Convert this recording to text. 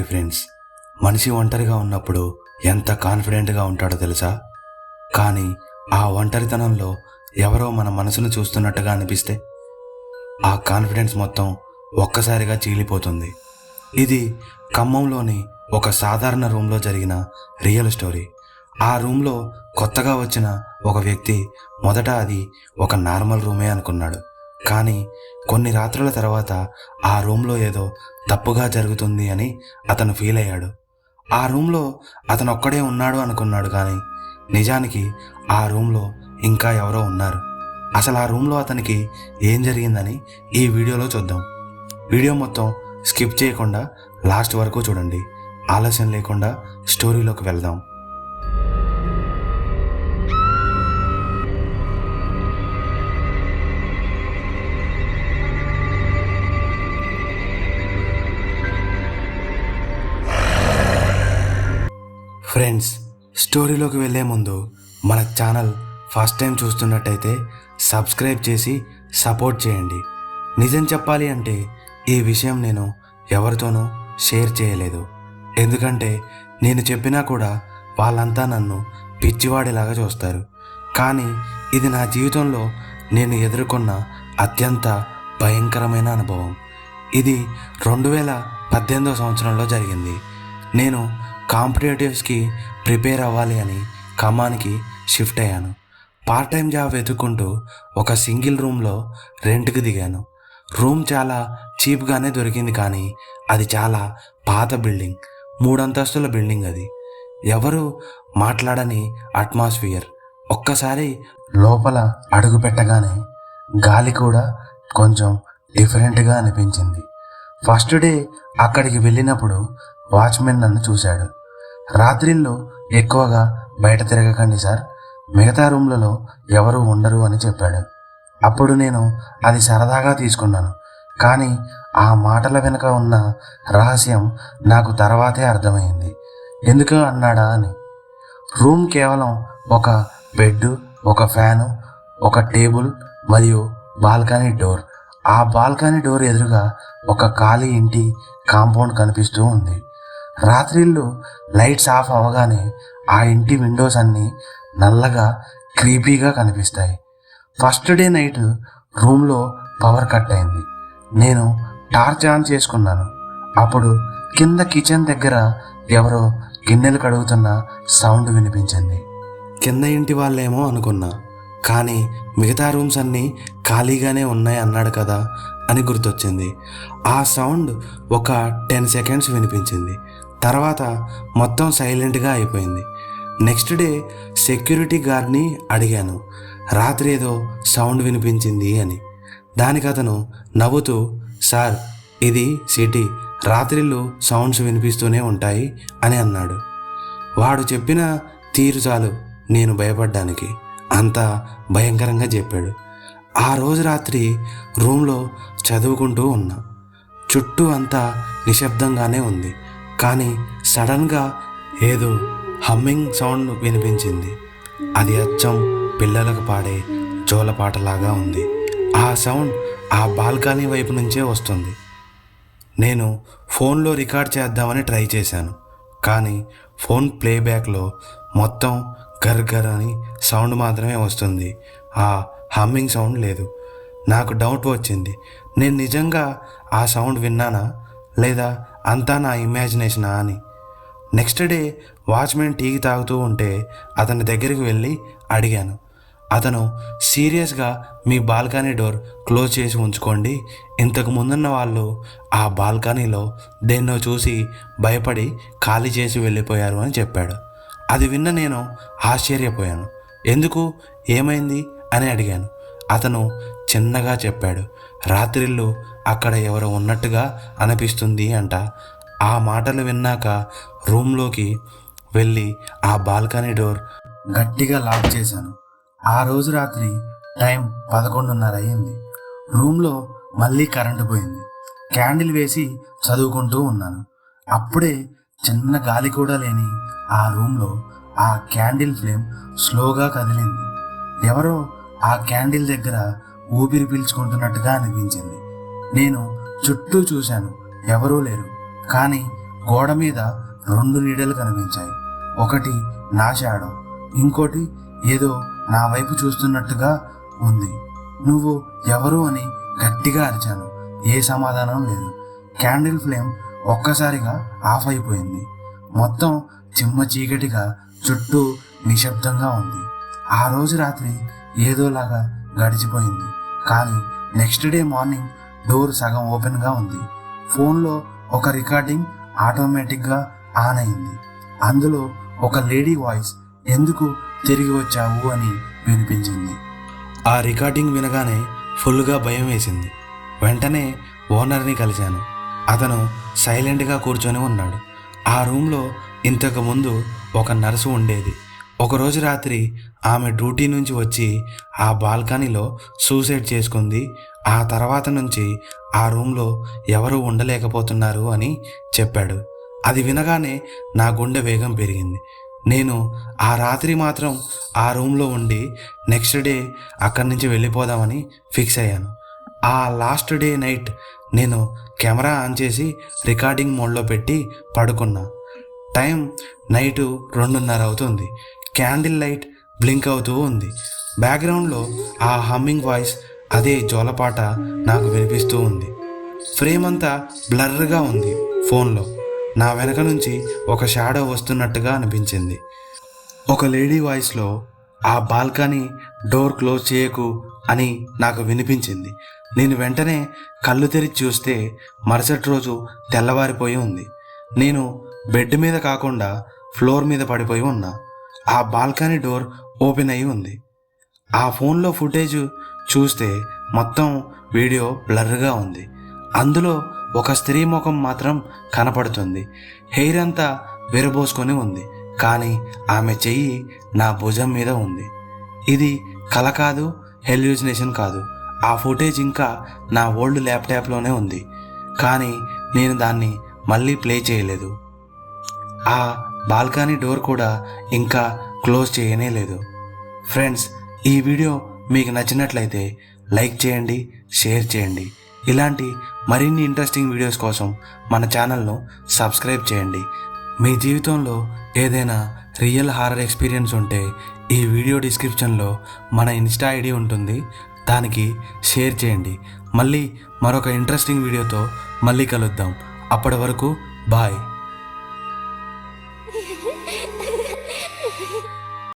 Hi friends. మనిషి ఒంటరిగా ఉన్నప్పుడు ఎంత కాన్ఫిడెంట్గా ఉంటాడో తెలుసా? కానీ ఆ ఒంటరితనంలో ఎవరో మన మనసును చూస్తున్నట్టుగా అనిపిస్తే ఆ కాన్ఫిడెన్స్ మొత్తం ఒక్కసారిగా చీలిపోతుంది. ఇది ఖమ్మంలోని ఒక సాధారణ రూమ్లో జరిగిన రియల్ స్టోరీ. ఆ రూమ్లో కొత్తగా వచ్చిన ఒక వ్యక్తి మొదట అది ఒక నార్మల్ రూమే అనుకున్నాడు. కానీ కొన్ని రాత్రుల తర్వాత ఆ రూమ్లో ఏదో తప్పుగా జరుగుతుంది అని అతను ఫీల్ అయ్యాడు. ఆ రూమ్లో అతను ఒక్కడే ఉన్నాడు అనుకున్నాడు కానీ నిజానికి ఆ రూమ్లో ఇంకా ఎవరో ఉన్నారు. అసలు ఆ రూమ్లో అతనికి ఏం జరిగిందని ఈ వీడియోలో చూద్దాం. వీడియో మొత్తం స్కిప్ చేయకుండా లాస్ట్ వరకు చూడండి. ఆలస్యం లేకుండా స్టోరీలోకి వెళ్దాం. ఫ్రెండ్స్ స్టోరీలోకి వెళ్ళే ముందు మన ఛానల్ ఫస్ట్ టైం చూస్తున్నట్టయితే సబ్స్క్రైబ్ చేసి సపోర్ట్ చేయండి. నిజం చెప్పాలి అంటే ఈ విషయం నేను ఎవరితోనూ షేర్ చేయలేదు. ఎందుకంటే నేను చెప్పినా కూడా వాళ్ళంతా నన్ను పిచ్చివాడిలాగా చూస్తారు. కానీ ఇది నా జీవితంలో నేను ఎదుర్కొన్న అత్యంత భయంకరమైన అనుభవం. ఇది రెండు వేల పద్దెనిమిదో సంవత్సరంలో జరిగింది. నేను కాంపిటేటివ్స్కి ప్రిపేర్ అవ్వాలి అని ఖమ్మానికి షిఫ్ట్ అయ్యాను. పార్ట్ టైం జాబ్ వెతుక్కుంటూ ఒక సింగిల్ రూమ్లో రెంట్కి దిగాను. రూమ్ చాలా చీప్గానే దొరికింది కానీ అది చాలా పాత బిల్డింగ్ మూడంతస్తుల బిల్డింగ్ అది. ఎవరు మాట్లాడని అట్మాస్ఫియర్ ఒక్కసారి లోపల అడుగు పెట్టగానే గాలి కూడా కొంచెం డిఫరెంట్గా అనిపించింది. ఫస్ట్ డే అక్కడికి వెళ్ళినప్పుడు వాచ్మెన్ నన్ను చూశాడు. రాత్రిళ్ళు ఎక్కువగా బయట తిరగకండి సార్. మిగతా రూమ్లలో ఎవరు ఉండరు అని చెప్పాడు. అప్పుడు నేను అది సరదాగా తీసుకున్నాను. కానీ ఆ మాటల వెనుక ఉన్న రహస్యం నాకు తర్వాతే అర్థమైంది. ఎందుకు అన్నాడా అని. రూమ్ కేవలం ఒక బెడ్ ఒక ఫ్యాను ఒక టేబుల్ మరియు బాల్కనీ డోర్. ఆ బాల్కనీ డోర్ ఎదురుగా ఒక ఖాళీ ఇంటి కాంపౌండ్ కనిపిస్తూ ఉంది. రాత్రిళ్ళు లైట్స్ ఆఫ్ అవ్వగానే ఆ ఇంటి విండోస్ అన్నీ నల్లగా క్రీపీగా కనిపిస్తాయి. ఫస్ట్ డే నైట్ రూమ్లో పవర్ కట్ అయింది. నేను టార్చ్ ఆన్ చేసుకున్నాను. అప్పుడు కింద కిచెన్ దగ్గర ఎవరో గిన్నెలు కడుగుతున్న సౌండ్ వినిపించింది. కింద ఇంటి వాళ్ళేమో అనుకున్నా కానీ మిగతా రూమ్స్ అన్నీ ఖాళీగానే ఉన్నాయి అన్నాడు కదా అని గుర్తొచ్చింది. ఆ సౌండ్ ఒక టెన్ సెకండ్స్ వినిపించింది. తర్వాత మొత్తం సైలెంట్గా అయిపోయింది. నెక్స్ట్ డే సెక్యూరిటీ గార్డ్ని అడిగాను రాత్రి ఏదో సౌండ్ వినిపించింది అని. దానికి అతను నవ్వుతూ సార్ ఇది సిటీ రాత్రిళ్ళు సౌండ్స్ వినిపిస్తూనే ఉంటాయి అని అన్నాడు. వాడు చెప్పిన తీరు చాలు నేను భయపడ్డానికి. అంత భయంకరంగా చెప్పాడు. ఆ రోజు రాత్రి రూమ్లో చదువుకుంటూ ఉన్నా. చుట్టూ అంతా నిశ్శబ్దంగానే ఉంది. కానీ సడన్గా ఏదో హమ్మింగ్ సౌండ్ వినిపించింది. అది అచ్చం పిల్లలకు పాడే జోలపాటలాగా ఉంది. ఆ సౌండ్ ఆ బాల్కనీ వైపు నుంచే వస్తుంది. నేను ఫోన్లో రికార్డ్ చేద్దామని ట్రై చేశాను. కానీ ఫోన్ ప్లేబ్యాక్లో మొత్తం గర్ గర్ అని సౌండ్ మాత్రమే వస్తుంది. ఆ హమ్మింగ్ సౌండ్ లేదు. నాకు డౌట్ వచ్చింది. నేను నిజంగా ఆ సౌండ్ విన్నానా? లేదా అంతా నా ఇమాజినేషనా అని. నెక్స్ట్ డే వాచ్మెన్ టీ తాగుతూ ఉంటే అతని దగ్గరికి వెళ్ళి అడిగాను. అతను సీరియస్గా మీ బాల్కనీ డోర్ క్లోజ్ చేసి ఉంచుకోండి. ఇంతకు ముందున్న వాళ్ళు ఆ బాల్కనీలో దేన్నో చూసి భయపడి ఖాళీ చేసి వెళ్ళిపోయారు అని చెప్పాడు. అది విన్న నేను ఆశ్చర్యపోయాను. ఎందుకు? ఏమైంది? అని అడిగాను. అతను చిన్నగా చెప్పాడు. రాత్రిళ్ళు అక్కడ ఎవరో ఉన్నట్టుగా అనిపిస్తుంది అంట. ఆ మాటలు విన్నాక రూమ్లోకి వెళ్ళి ఆ బాల్కనీ డోర్ గట్టిగా లాక్ చేశాను. ఆ రోజు రాత్రి టైం పదకొండున్నర అయ్యింది రూమ్లో మళ్ళీ కరెంటు పోయింది. క్యాండిల్ వేసి చదువుకుంటూ ఉన్నాను. అప్పుడే చిన్న గాలి కూడా లేని ఆ రూమ్లో ఆ క్యాండిల్ ఫ్లేమ్ స్లోగా కదిలింది. ఎవరో ఆ క్యాండిల్ దగ్గర ఊపిరి పీల్చుకుంటున్నట్టుగా అనిపించింది. నేను చుట్టూ చూశాను. ఎవరూ లేరు. కానీ గోడ మీద రెండు నీడలు కనిపించాయి. ఒకటి నా షాడో ఇంకోటి ఏదో నా వైపు చూస్తున్నట్టుగా ఉంది. నువ్వు ఎవరు అని గట్టిగా అరిచాను. ఏ సమాధానం లేదు. క్యాండిల్ ఫ్లేమ్ ఒక్కసారిగా ఆఫ్ అయిపోయింది. మొత్తం చిమ్మ చీకటిగా చుట్టూ నిశ్శబ్దంగా ఉంది. ఆ రోజు రాత్రి ఏదోలాగా గడిచిపోయింది. కానీ నెక్స్ట్ డే మార్నింగ్ డోర్ సగం ఓపెన్గా ఉంది. ఫోన్లో ఒక రికార్డింగ్ ఆటోమేటిక్గా ఆన్ అయింది. అందులో ఒక లేడీ వాయిస్ ఎందుకు తిరిగి వచ్చావు? అని వినిపించింది. ఆ రికార్డింగ్ వినగానే ఫుల్గా భయం వేసింది. వెంటనే ఓనర్ని కలిశాను. అతను సైలెంట్గా కూర్చొని ఉన్నాడు. ఆ రూమ్లో ఇంతకు ముందు ఒక నర్సు ఉండేది. ఒకరోజు రాత్రి ఆమె డ్యూటీ నుంచి వచ్చి ఆ బాల్కనీలో సూసైడ్ చేసుకుంది. ఆ తర్వాత నుంచి ఆ రూమ్లో ఎవరూ ఉండలేకపోతున్నారు అని చెప్పాడు. అది వినగానే నా గుండె వేగం పెరిగింది. నేను ఆ రాత్రి మాత్రం ఆ రూమ్లో ఉండి నెక్స్ట్ డే అక్కడి నుంచి వెళ్ళిపోదామని ఫిక్స్ అయ్యాను. ఆ లాస్ట్ డే నైట్ నేను కెమెరా ఆన్ చేసి రికార్డింగ్ మోడ్లో పెట్టి పడుకున్నా. టైం నైటు రెండున్నర అవుతుంది. క్యాండిల్ లైట్ బ్లింక్ అవుతూ ఉంది. బ్యాక్గ్రౌండ్లో ఆ హమ్మింగ్ వాయిస్ అదే జోలపాట నాకు వినిపిస్తూ ఉంది. ఫ్రేమ్ అంతా బ్లర్గా ఉంది ఫోన్లో. నా వెనక నుంచి ఒక షాడో వస్తున్నట్టుగా అనిపించింది. ఒక లేడీ వాయిస్లో ఆ బాల్కనీ డోర్ క్లోజ్ చేయకు అని నాకు వినిపించింది. నేను వెంటనే కళ్ళు తెరిచి చూస్తే మరుసటి రోజు తెల్లవారిపోయి ఉంది. నేను బెడ్ మీద కాకుండా ఫ్లోర్ మీద పడిపోయి ఉన్నా. ఆ బాల్కనీ డోర్ ఓపెన్ అయి ఉంది. ఆ ఫోన్లో ఫుటేజ్ చూస్తే మొత్తం వీడియో బ్లర్గా ఉంది. అందులో ఒక స్త్రీ ముఖం మాత్రం కనపడుతుంది. హెయిర్ అంతా విరబోసుకొని ఉంది. కానీ ఆమె చెయ్యి నా భుజం మీద ఉంది. ఇది కల కాదు హెల్యూజినేషన్ కాదు. ఆ ఫుటేజ్ ఇంకా నా ఓల్డ్ ల్యాప్టాప్లోనే ఉంది. కానీ నేను దాన్ని మళ్ళీ ప్లే చేయలేదు. ఆ బాల్కనీ డోర్ కూడా ఇంకా క్లోజ్ చేయనే లేదు. ఫ్రెండ్స్ ఈ వీడియో మీకు నచ్చినట్లయితే లైక్ చేయండి షేర్ చేయండి. ఇలాంటి మరిన్ని ఇంట్రెస్టింగ్ వీడియోస్ కోసం మన ఛానల్ను సబ్స్క్రైబ్ చేయండి. మీ జీవితంలో ఏదైనా రియల్ హారర్ ఎక్స్పీరియన్స్ ఉంటే ఈ వీడియో డిస్క్రిప్షన్లో మన ఇన్స్టా ఐడి ఉంటుంది. దానికి షేర్ చేయండి. మళ్ళీ మరొక ఇంట్రెస్టింగ్ వీడియోతో మళ్ళీ కలుద్దాం. అప్పటి వరకు బాయ్.